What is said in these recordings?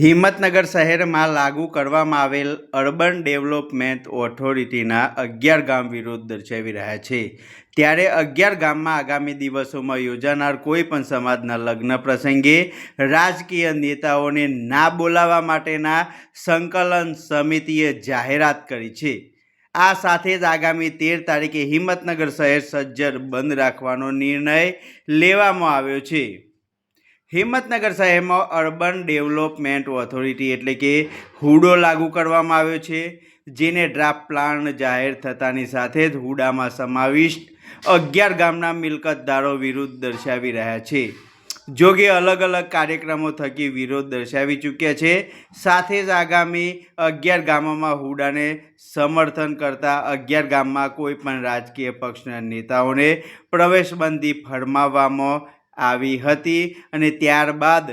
હિંમતનગર શહેરમાં લાગુ કરવામાં આવેલ અર્બન ડેવલપમેન્ટ ઓથોરિટીના અગિયાર ગામ વિરોધ દર્શાવી રહ્યા છે. ત્યારે અગિયાર ગામમાં આગામી દિવસોમાં યોજાનાર કોઈપણ સમાજના લગ્ન પ્રસંગે રાજકીય નેતાઓને ના બોલાવવા માટેના સંકલન સમિતિએ જાહેરાત કરી છે. આ સાથે જ આગામી તેર તારીખે હિંમતનગર શહેર સજ્જર બંધ રાખવાનો નિર્ણય લેવામાં આવ્યો છે. હિંમતનગર શહેરમાં અર્બન ડેવલપમેન્ટ ઓથોરિટી એટલે કે હુડો લાગુ કરવામાં આવ્યો છે, જેને ડ્રાફ્ટ પ્લાન જાહેર થતાની સાથે જ હુડામાં સમાવિષ્ટ અગિયાર ગામના મિલકતદારો વિરુદ્ધ દર્શાવી રહ્યા છે. જોકે અલગ અલગ કાર્યક્રમો થકી વિરોધ દર્શાવી ચૂક્યા છે, સાથે જ આગામી અગિયાર ગામોમાં હુડાને સમર્થન કરતા અગિયાર ગામમાં કોઈ પણ રાજકીય પક્ષના નેતાઓને પ્રવેશબંધી ફરમાવવામાં આવી હતી અને ત્યારબાદ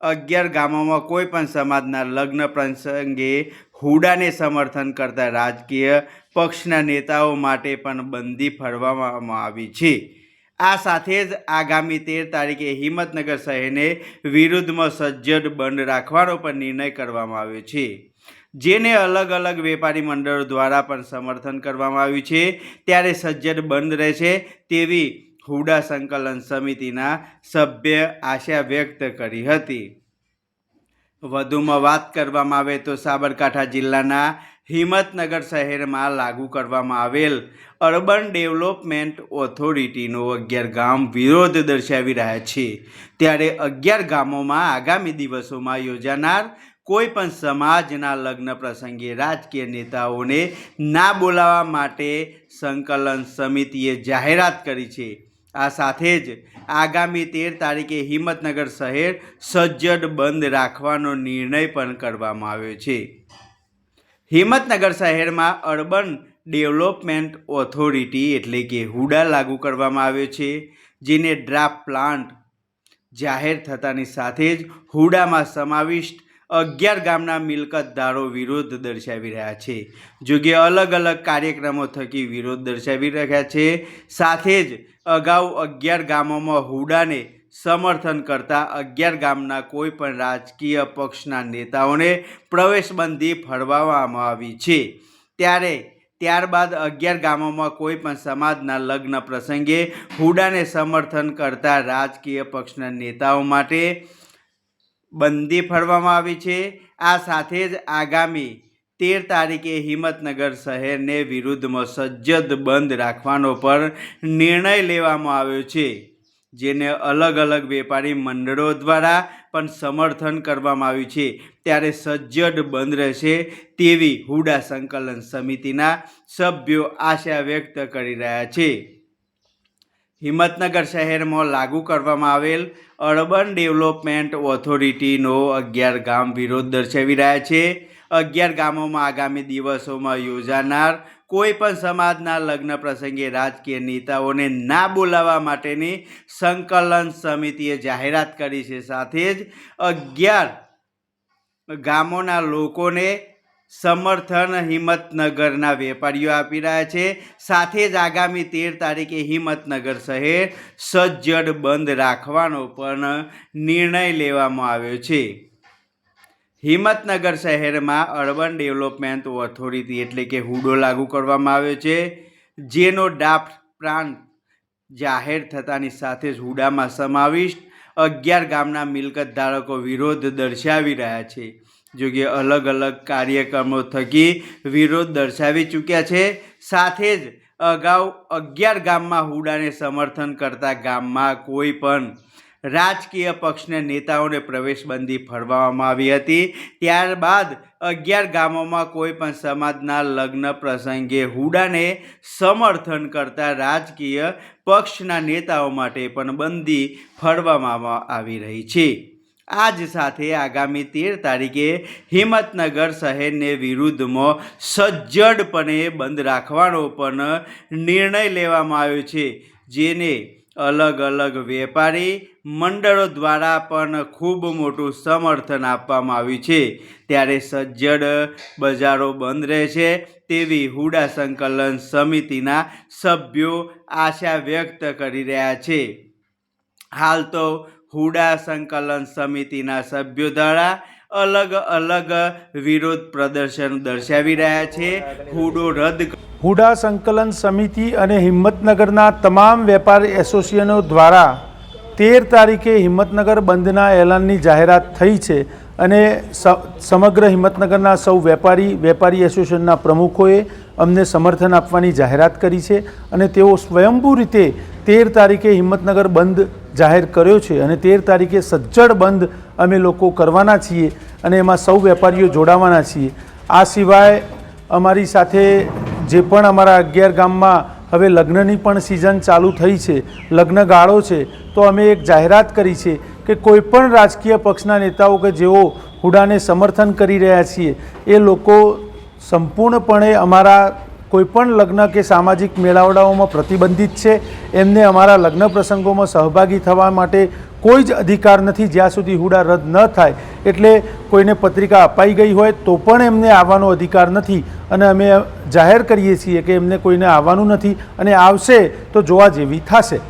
અગિયાર ગામોમાં કોઈ પણ સમાજના લગ્ન પ્રસંગે હુડાને સમર્થન કરતા રાજકીય પક્ષના નેતાઓ માટે પણ બંધી ફરવામાં આવી છે. આ સાથે જ આગામી તેર તારીખે હિંમતનગર શહેરને વિરુદ્ધમાં સજ્જડ બંધ રાખવાનો પણ નિર્ણય કરવામાં આવ્યો છે. જેને અલગ અલગ વેપારી મંડળો દ્વારા પણ સમર્થન કરવામાં આવ્યું છે. ત્યારે સજ્જડ બંધ રહેશે તેવી હુડા સંકલન સમિતિના સભ્ય આશા વ્યક્ત કરી હતી. વધુમાં વાત કરવામાં આવે તો સાબરકાંઠા જિલ્લાના હિંમતનગર શહેરમાં લાગુ કરવામાં આવેલ અર્બન ડેવલપમેન્ટ ઓથોરિટીનો અગિયાર ગામ વિરોધ દર્શાવી રહ્યા છે. ત્યારે અગિયાર ગામોમાં આગામી દિવસોમાં યોજાનાર કોઈ પણ સમાજના લગ્ન પ્રસંગે રાજકીય નેતાઓને ના બોલાવવા માટે સંકલન સમિતિએ જાહેરાત કરી છે. આ સાથે જ આગામી તેર તારીખે હિંમતનગર શહેર સજ્જડ બંધ રાખવાનો નિર્ણય પણ કરવામાં આવ્યો છે. હિંમતનગર શહેરમાં અર્બન ડેવલપમેન્ટ ઓથોરિટી એટલે કે હુડા લાગુ કરવામાં આવ્યો છે, જેને ડ્રાફ્ટ પ્લાન્ટ જાહેર થતાની સાથે જ હુડામાં સમાવિષ્ટ અગિયાર ગામના મિલકતદારો વિરોધ દર્શાવી રહ્યા છે. જોકે અલગ અલગ કાર્યક્રમો થકી વિરોધ દર્શાવી રહ્યા છે. સાથે જ અગાઉ અગિયાર ગામોમાં હુડાને સમર્થન કરતા અગિયાર ગામના કોઈ પણ રાજકીય પક્ષના નેતાઓને પ્રવેશબંધી ફરવામાં આવી છે. ત્યારે, ત્યારબાદ અગિયાર ગામોમાં કોઈ પણ સમાજના લગ્ન પ્રસંગે હુડાને સમર્થન કરતા રાજકીય પક્ષના નેતાઓ માટે બંદી ફરવામાં આવી છે. આ સાથે જ આગામી તેર તારીખે હિંમતનગર શહેરને વિરુદ્ધમાં સજ્જદ બંધ રાખવાનો પણ નિર્ણય લેવામાં આવ્યો છે. જેને અલગ અલગ વેપારી મંડળો દ્વારા પણ સમર્થન કરવામાં આવ્યું છે. ત્યારે સજ્જડ બંધ રહેશે તેવી હુડા સંકલન સમિતિના સભ્યો આશા વ્યક્ત કરી રહ્યા છે. હિંમતનગર શહેરમાં લાગુ કરવામાં આવેલ અર્બન ડેવલપમેન્ટ ઓથોરિટીનો અગિયાર ગામ વિરોધ દર્શાવી રહ્યા છે. અગિયાર ગામોમાં આગામી દિવસોમાં યોજાનાર કોઈ પણ સમાજના લગ્ન પ્રસંગે રાજકીય નેતાઓને ના બોલાવવા માટેની સંકલન સમિતિએ જાહેરાત કરી છે. સાથે જ અગિયાર ગામોના લોકોને સમર્થન હિંમતનગરના વેપારીઓ આપી રહ્યા છે. સાથે જ આગામી તેર તારીખે હિંમતનગર શહેર સજ્જડ બંધ રાખવાનો પણ નિર્ણય લેવામાં આવ્યો છે. હિંમતનગર શહેરમાં અર્બન ડેવલપમેન્ટ ઓથોરિટી એટલે કે હુડો લાગુ કરવામાં આવ્યો છે, જેનો ડ્રાફ્ટ પ્રાંત જાહેર થતાની સાથે જ હુડામાં સમાવિષ્ટ અગિયાર ગામના મિલકત ધારકો વિરોધ દર્શાવી રહ્યા છે. જો કે અલગ અલગ કાર્યક્રમો થકી વિરોધ દર્શાવી ચૂક્યા છે. સાથે જ અગાઉ અગિયાર ગામમાં હુડાને સમર્થન કરતા ગામમાં કોઈ પણ રાજકીય પક્ષના નેતાઓને પ્રવેશબંધી ફરવામાં આવી હતી. ત્યારબાદ અગિયાર ગામોમાં કોઈ પણ સમાજના લગ્ન પ્રસંગે હુડાને સમર્થન કરતા રાજકીય પક્ષના નેતાઓ માટે પણ બંદી ફરવામાં આવી રહી છે. આ જ સાથે આગામી તેર તારીખે હિંમતનગર શહેરને વિરુદ્ધમાં સજ્જડપણે બંધ રાખવાનો પણ નિર્ણય લેવામાં આવ્યો છે, જેને અલગ અલગ વેપારી મંડળો દ્વારા પણ ખૂબ મોટું સમર્થન આપવામાં આવ્યું છે. ત્યારે સજ્જડ બજારો બંધ રહેશે તેવી હુડા સંકલન સમિતિના સભ્યો આશા વ્યક્ત કરી રહ્યા છે. હાલ તો હુડા સંકલન સમિતિના સભ્યો દ્વારા અલગ અલગ વિરોધ પ્રદર્શન દર્શાવી રહ્યા છે. હુડો રદ હુડા સંકલન સમિતિ અને હિંમતનગરના તમામ વેપારી એસોસિએશનો દ્વારા તેર તારીખે હિંમતનગર બંધના એલાનની જાહેરાત થઈ છે અને સમગ્ર હિંમતનગરના સૌ વેપારી વેપારી એસોસિએશનના પ્રમુખોએ અમને સમર્થન આપવાની જાહેરાત કરી છે અને તેઓ સ્વયંભૂ રીતે તેર તારીખે હિંમતનગર બંધ જાહેર કર્યો છે અને તેર તારીખે સજ્જડ બંધ અમે લોકો કરવાના છીએ અને એમાં સૌ વેપારીઓ જોડાવાના છીએ. આ સિવાય અમારી સાથે જે પણ અમારા અગિયાર ગામમાં હવે લગ્નની પણ સિઝન ચાલુ થઈ છે, લગ્ન ગાળો છે, તો અમે એક જાહેરાત કરી છે કે કોઈ પણ રાજકીય પક્ષના નેતાઓ કે જેઓ હુડાને સમર્થન કરી રહ્યા છીએ, એ લોકો સંપૂર્ણપણે અમારા કોઈપણ લગ્ન કે સામાજિક મેળાવડાઓમાં પ્રતિબંધિત છે, એમને અમારા લગ્ન પ્રસંગોમાં સહભાગી થવા માટે કોઈ જ અધિકાર નથી, જ્યાં સુધી હુડા રદ ન થાય. એટલે કોઈને પત્રિકા અપાઈ ગઈ હોય તો પણ એમને આવવાનો અધિકાર નથી. અને અમે જાહેર કરીએ છીએ કે એમને કોઈને આવવાનું નથી. અને આવશે તો જોવા જેવી થશે.